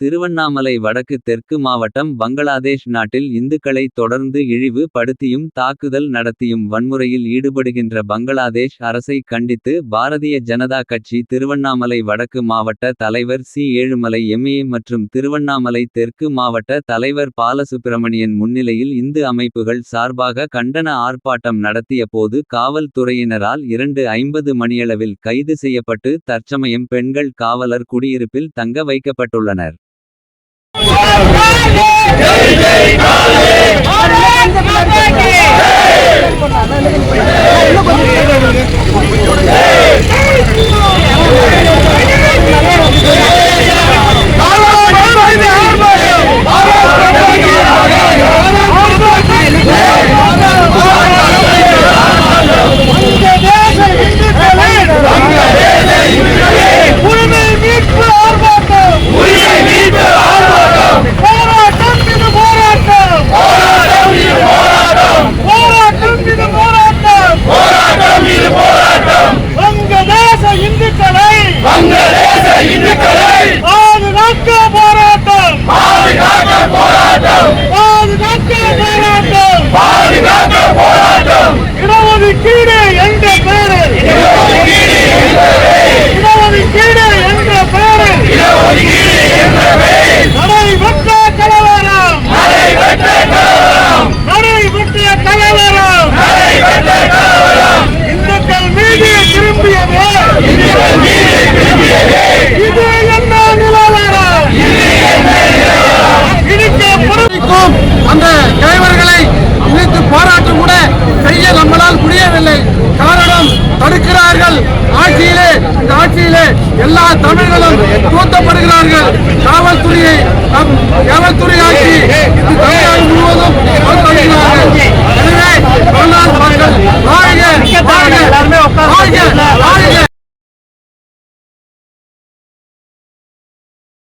திருவண்ணாமலை வடக்கு தெற்கு மாவட்டம் பங்களாதேஷ் நாட்டில் இந்துக்களை தொடர்ந்து இழிவு படுத்தியும் தாக்குதல் நடத்தியும் வன்முறையில் ஈடுபடுகின்ற பங்களாதேஷ் அரசை கண்டித்து பாரதிய ஜனதா கட்சி திருவண்ணாமலை வடக்கு மாவட்ட தலைவர் சி. ஏழுமலை எம்ஏ மற்றும் திருவண்ணாமலை தெற்கு மாவட்ட தலைவர் பாலசுப்பிரமணியன் முன்னிலையில் இந்து அமைப்புகள் சார்பாக கண்டன ஆர்ப்பாட்டம் நடத்திய போது காவல்துறையினரால் இரண்டு ஐம்பது மணியளவில் கைது செய்யப்பட்டு தற்சமயம் பெண்கள் காவலர் குடியிருப்பில் தங்க வைக்கப்பட்டுள்ளனர். ¡Vamos! பாதுகாக்க தடுக்கிறார்கள். ஆட்சியிலே இந்த ஆட்சியிலே எல்லா தமிழர்களும் தூத்தப்படுகிறார்கள் காவல்துறையை காவல்துறை